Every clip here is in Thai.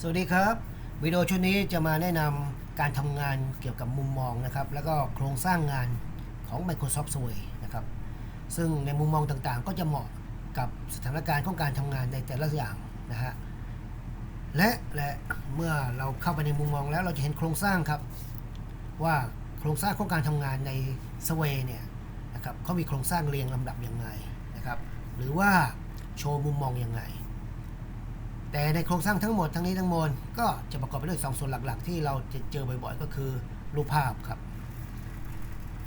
สวัสดีครับ วิดีโอชุดนี้จะมาแนะนำการทำงานเกี่ยวกับมุมมองนะครับ แล้วก็โครงสร้างงานของ Microsoft Survey นะครับ ซึ่งในมุมมองต่างๆ ก็จะเหมาะกับสถานการณ์ของการทำงานในแต่ละอย่างนะฮะและและเมื่อเราเข้าไปในมุมมองแล้วเราจะเห็นโครงสร้างครับ ว่าโครงสร้างของการทำงานใน Survey เนี่ยนะครับเขามีโครงสร้างเรียงลำดับยังไงนะครับ หรือว่าโชว์มุมมองยังไง แต่ในโครงสร้างทั้งหมดทั้งนี้ทั้งมวลก็จะประกอบไปด้วยสองส่วนหลักๆ ที่เราจะเจอบ่อยๆ ก็คือรูปภาพครับ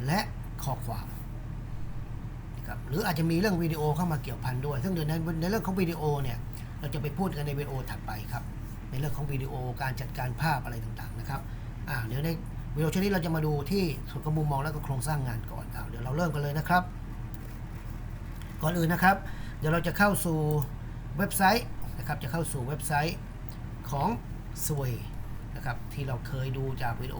และข้อความนะครับหรืออาจจะมีเรื่องวิดีโอเข้ามาเกี่ยวพันด้วย ซึ่งเดี๋ยวในในเรื่องของวิดีโอเนี่ยเราจะไปพูดกันในวิดีโอถัดไปครับ ในเรื่องของวิดีโอการจัดการภาพอะไรต่างๆนะครับอ่าเดี๋ยวในวิดีโอชุดนี้เราจะมาดูที่ส่วนของมุมมองและก็โครงสร้างงานก่อนอ่าเดี๋ยวเราเริ่มกันเลยนะครับ ก่อนอื่นนะครับ เดี๋ยวเราจะเข้าสู่เว็บไซต์ นะครับจะเข้าสู่เว็บไซต์ของ Sway นะครับที่เราเคยดูจากวิดีโอ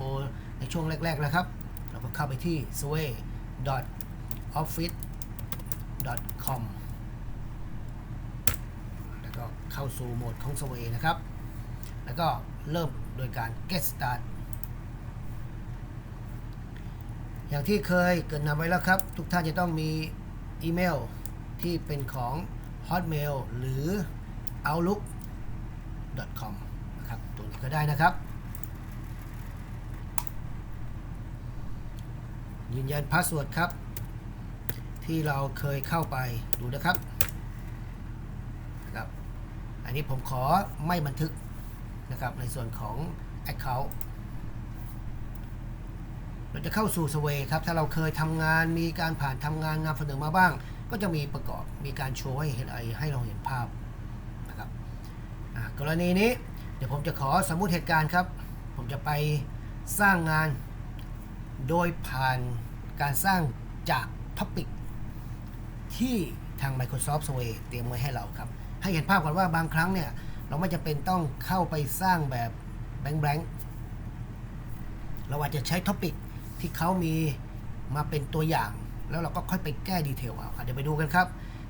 ในช่วงแรก ๆ นะครับ เราก็เข้าไปที่ sway.office.com แล้วก็เข้าสู่โหมดของ Sway นะครับ แล้วก็เริ่มโดยการ get start อย่างที่เคยเกิดนำไว้แล้วครับ ทุกท่านจะต้องมีอีเมลที่เป็นของ Hotmail หรือ outlook.com นะครับตัวนี้ก็ได้นะครับ ยืนยันพาสเวิร์ดครับ ที่เราเคยเข้าไปดูนะครับนะครับ อันนี้ผมขอไม่บันทึกนะครับในส่วนของ Account เราจะเข้าสู่สเวครับ ถ้าเราเคยทำงาน มีการผ่านทำงานงานเสนอมาบ้าง ก็จะมีประกอบ มีการโชว์ให้เห็นอะไรให้เราเห็นภาพ กรณีนี้เดี๋ยวผมจะขอสมมุติเหตุการณ์ครับ ผมจะไปสร้างงานโดยผ่านการสร้างจากท็อปิกที่ทาง Microsoft Survey เตรียมไว้ให้เราครับ ให้เห็นภาพก่อนว่าบางครั้งเนี่ย เราไม่จำเป็นต้องเข้าไปสร้างแบบแบงค์ๆเราอาจจะใช้ท็อปิกที่เขามีมาเป็นตัวอย่าง แล้วเราก็ค่อยไปแก้ดีเทลเอาเดี๋ยวไปดูกันครับ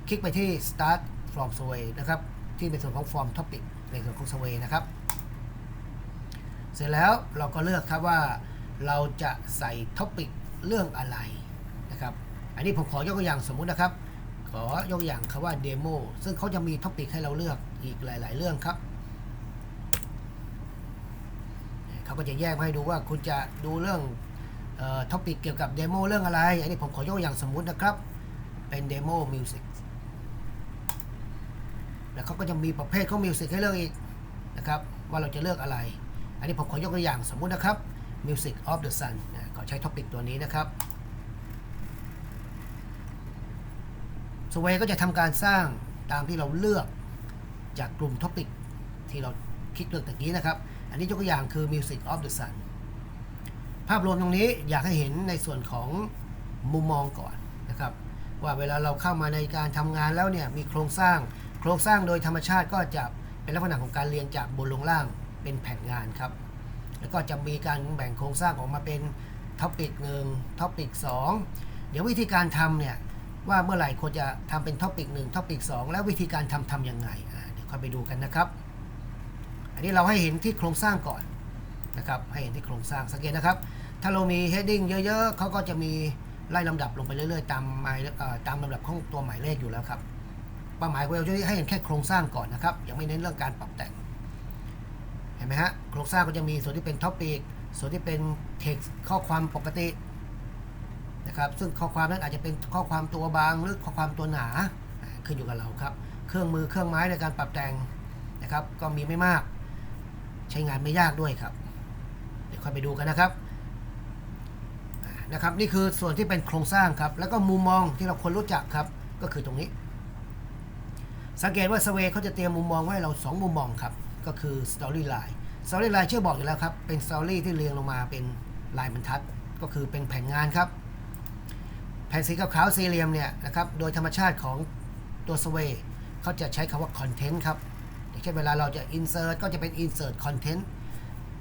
คลิกไปที่ start from survey นะครับ ที่เป็นส่วนของ form topic ในส่วนของ survey นะครับ เสร็จแล้วเราก็เลือกครับว่าเราจะใส่ท็อปิกเรื่องอะไรนะครับ อันนี้ผมขอยกตัวอย่างสมมุตินะครับ ขอยกตัวอย่างคำว่าเดโมซึ่งเขาจะมีท็อปิกให้เราเลือกอีกหลาย ๆ เรื่องครับเขาก็จะแยกมาให้ดูว่าคุณจะดูเรื่องท็อปิกเกี่ยวกับเดโมเรื่องอะไร อันนี้ผมขอยกตัวอย่างสมมุตินะครับ เป็นเดโมมิวสิก แล้วเขาก็จะมีประเภทของมิวสิกให้เลือกอีกนะครับว่าเราจะเลือกอะไร อันนี้ผมขอยกตัวอย่างสมมุตินะครับ Music of the Sun นะขอใช้ท็อปิกตัวนี้นะครับสเวก็จะทำการสร้างตามที่เราเลือกจากกลุ่มท็อปิกที่เราคลิกเลือกตะกี้นะครับ อันนี้ยกตัวอย่างคือ Music of the Sun ภาพรวมตรงนี้อยากให้เห็นในส่วนของมุมมองก่อนนะครับ ว่าเวลาเราเข้ามาในการทำงานแล้วเนี่ยมีโครงสร้าง โครงสร้างโดยธรรมชาติก็จะเป็นลักษณะของการเรียงจากบนลงล่างเป็นแผ่นงานครับ แล้วก็จะมีการแบ่งโครงสร้างออกมาเป็นท็อปิกหนึ่งท็อปิกสองเดี๋ยววิธีการทำเนี่ยว่าเมื่อไหร่ควรจะทำเป็นท็อปิกหนึ่งท็อปิกสองแล้ววิธีการทำทำยังไงอ่าเดี๋ยวค่อยไปดูกันนะครับ อันนี้เราให้เห็นที่โครงสร้างก่อนนะครับให้เห็นที่โครงสร้างสังเกตนะครับ ถ้าเรามี heading เยอะๆเขาก็จะมีไล่ลำดับลงไปเรื่อยๆ ตามหมายเอ่อตามลำดับของตัวหมายเลขอยู่แล้วครับ เป้าหมายของเราจะให้เห็นแค่โครงสร้างก่อนนะครับ ยังไม่เน้นเรื่องการปรับแต่ง เห็นไหมฮะ โครงสร้างก็จะมีส่วนที่เป็นท็อปิกส่วนที่เป็น text ข้อความปกตินะครับ ซึ่งข้อความนั้นอาจจะเป็นข้อความตัวบางหรือข้อความตัวหนาขึ้นอยู่กับเราครับ เครื่องมือเครื่องไม้ในการปรับแต่งนะครับ ก็มีไม่มาก ใช้งานไม่ยากด้วยครับ เดี๋ยวค่อยไปดูกันนะครับนะครับ นี่คือส่วนที่เป็นโครงสร้างครับ แล้วก็มุมมองที่เราควรรู้จักครับ ก็คือตรงนี้ สังเกตว่าสเวเขาจะเตรียมมุมมองไว้ให้เรา 2 มุมมองครับ ก็คือ Story Line Story Line ชื่อบอกอยู่แล้วครับ เป็นสตอรี่ที่เรียงลงมาเป็นลายบรรทัด ก็คือเป็นแผ่นงานครับ แผ่นสีขาวๆสี่เหลี่ยมเนี่ยนะครับ โดยธรรมชาติของตัวสเวเขาจะใช้คำว่า Content ครับอย่างเช่นเวลาเราจะ Insert ก็จะเป็น Insert Content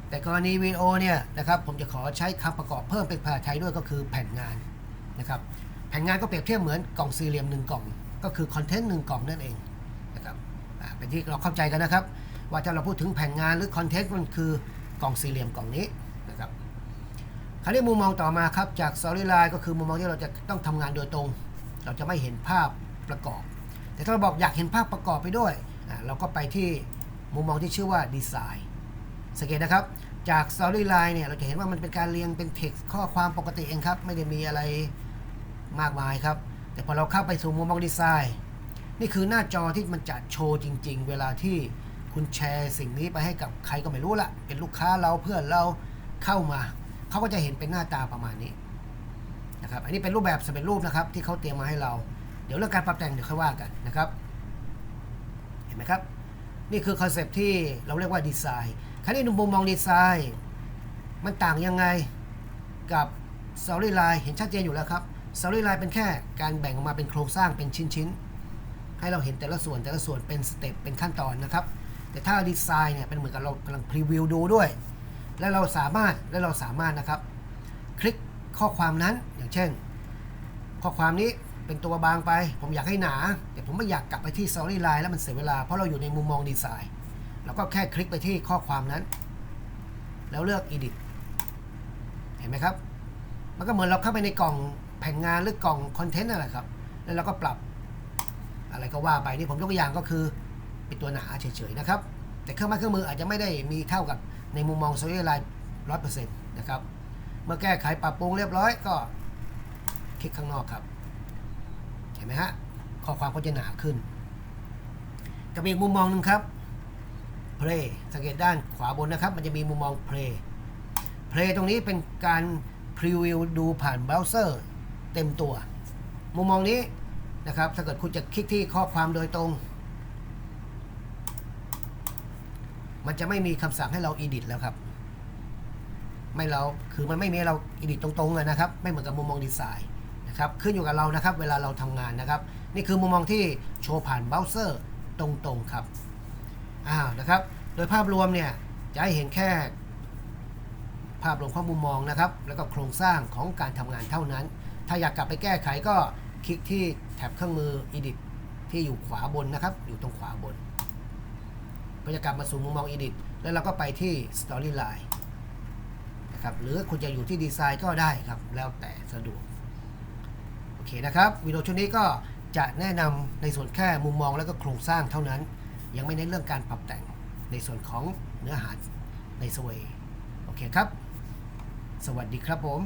แต่กรณีวิดีโอเนี่ยนะครับผมจะขอใช้คำประกอบเพิ่มเป็นภาษาไทยด้วยก็คือแผ่นงานนะครับแผ่นงานก็เปรียบเทียบเหมือนกล่องสี่เหลี่ยมหนึ่งกล่อง ก็คือคอนเทนต์หนึ่งกล่องนั่นเอง เป็นที่เราเข้าใจกันนะครับ ว่าถ้าเราพูดถึงแผนงานหรือคอนเทนต์มันคือกล่องสี่เหลี่ยมกล่องนี้นะครับคราวนี้มุมมองต่อมาครับจาก Storyline ก็คือมุมมองที่เราจะต้องทำงานโดยตรง เราจะไม่เห็นภาพประกอบ แต่ถ้าเราบอกอยากเห็นภาพประกอบไปด้วย เราก็ไปที่มุมมองที่ชื่อว่าดีไซน์สังเกตนะครับจาก Storyline เนี่ยเราจะเห็นว่ามันเป็นการเรียงเป็นเท็กซ์ข้อความปกติเองครับ ไม่ได้มีอะไรมากมายครับ แต่พอเราเข้าไปสู่มุมมองดีไซน์ นี่คือหน้าจอที่มันจะโชว์จริง ๆ เวลาที่คุณแชร์สิ่งนี้ไปให้กับใครก็ไม่รู้ละเป็นลูกค้าเราเพื่อนเราเข้ามาเขาก็จะเห็นเป็นหน้าตาประมาณนี้นะครับ อันนี้เป็นรูปแบบสำเร็จรูปนะครับ ที่เขาเตรียมมาให้เรา เดี๋ยวเรื่องการปรับแต่งเดี๋ยวค่อยว่ากันนะครับ เห็นไหมครับ นี่คือคอนเซปที่เราเรียกว่าดีไซน์คราวนี้ในมุมมองดีไซน์ มันต่างยังไงกับ Storyline เห็นชัดเจนอยู่แล้วครับ Storyline เป็นแค่การแบ่งออกมาเป็นโครงสร้างเป็นชิ้นๆ ให้เราเห็นแต่ละส่วนแต่ละส่วนเป็นสเต็ปเป็นขั้นตอนนะครับ แต่ถ้าดีไซน์เนี่ยเป็นเหมือนกับเรากำลังพรีวิวดูด้วย และเราสามารถและเราสามารถนะครับ คลิกข้อความนั้นอย่างเช่น ข้อความนี้เป็นตัวบางไป ผมอยากให้หนา แต่ผมไม่อยากกลับไปที่ Storyline แล้วมันเสียเวลา เพราะเราอยู่ในมุมมองดีไซน์เราก็แค่คลิกไปที่ข้อความนั้น แล้วเลือก Edit เห็นไหมครับ มันก็เหมือนเราเข้าไปในกล่องแผนงานหรือกล่องคอนเทนต์นั่นแหละครับ แล้วเราก็ปรับ อะไรก็ว่าไปนี่ผมยกตัวอย่างก็คือเป็นตัวหนาเฉยๆนะครับ แต่เครื่องไม้เครื่องมืออาจจะไม่ได้มีเท่ากับในมุมมอง Storyline ร้อยเปอร์เซ็นต์นะครับ เมื่อแก้ไขปรับปรุงเรียบร้อยก็คลิกข้างนอกครับ เห็นไหมฮะข้อความก็จะหนาขึ้น กับอีกมุมมองหนึ่งครับ Play สังเกตด้านขวาบนนะครับ มันจะมีมุมมอง Play Play ตรงนี้เป็นการพรีวิวดูผ่านเบราว์เซอร์เต็มตัว มุมมองนี้ นะครับ ถ้าเกิดคุณจะคลิกที่ข้อความโดยตรง มันจะไม่มีคำสั่งให้เรา edit แล้วครับ ไม่เรา คือมันไม่มีเรา edit ตรงๆเลยนะครับ ไม่เหมือนกับมุมมองดีไซน์นะครับ ขึ้นอยู่กับเรานะครับ เวลาเราทำงานนะครับ นี่คือมุมมองที่โชว์ผ่านเบราว์เซอร์ตรงๆครับ อ้าว นะครับ โดยภาพรวมเนี่ย จะให้เห็นแค่ภาพรวมขอมุมมองนะครับ แล้วก็โครงสร้างของการทำงานเท่านั้น ถ้าอยากกลับไปแก้ไขก็ คลิกที่แท็บเครื่องมือ Edit ที่อยู่ขวาบนนะครับ อยู่ตรงขวาบน ก็จะกลับมาสู่มุมมอง Edit แล้วเราก็ไปที่ Storyline นะครับ หรือคุณจะอยู่ที่ดีไซน์ก็ได้ครับ แล้วแต่สะดวก โอเคนะครับ วิดีโอชุดนี้ก็จะแนะนำในส่วนแค่มุมมองแล้วก็โครงสร้างเท่านั้น ยังไม่เน้นเรื่องการปรับแต่งในส่วนของเนื้อหาในสเวยโอเคครับ สวัสดีครับผม